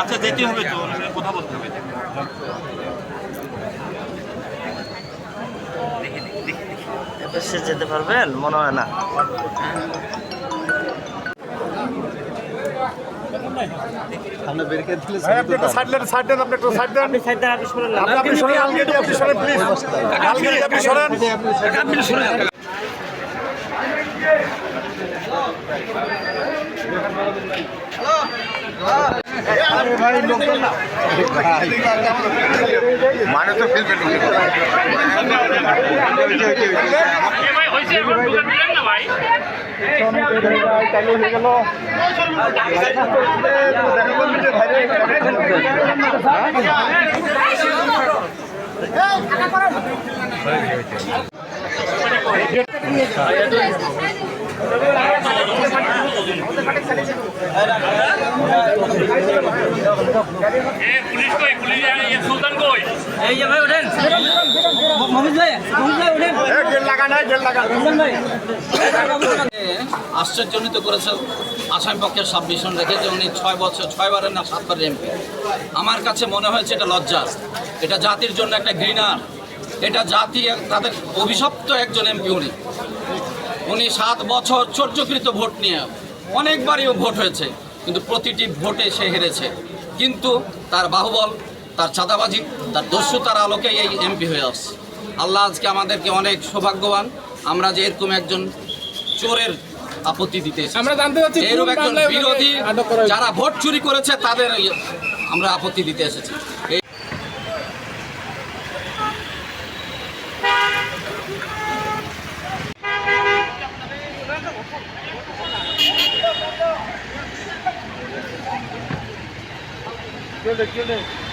আচ্ছা যেতে হবে তো কথা বলতে হবে। সে যেতে পারবেন? মনে হয় না। আপনি সাইড দেন সাইড দেন আপনি একটু পুলিশ কই? পুলিশ সুলতান কই? এই যে ভাই ওঠেন। মমিজ ভাই মমিজ ভাই ওঠেন। গেল লাগা নাই গেল লাগা ভাই। আশ্চর্যজনিত করেছে আসামি পক্ষের সাবমিশন রেখে যে উনি ছয় বছর ছয়বারের না সাতবারের এমপি। আমার কাছে মনে হয়েছে এটা লজ্জা। এটা জাতির জন্য একটা ঘৃণার এটা জাতি তাদের অভিশপ্ত একজন এমপি উনি। উনি সাত বছর চর্যকৃত ভোট নিয়ে অনেকবারই ভোট হয়েছে। কিন্তু প্রতিটি ভোটে সে হেরেছে। কিন্তু তার বাহুবল তার চাঁদাবাজি তার দস্যুতার আলোকেই এই এমপি হয়ে আসছে। আল্লাহ আজকে আমাদেরকে অনেক সৌভাগ্যবান। আমরা যে এরকম একজন চোরের আপত্তি দিতে এরকম একজন বিরোধী? যারা ভোট চুরি করেছে তাদের আমরা আপত্তি দিতে এসেছি। এই Gördük, gördük.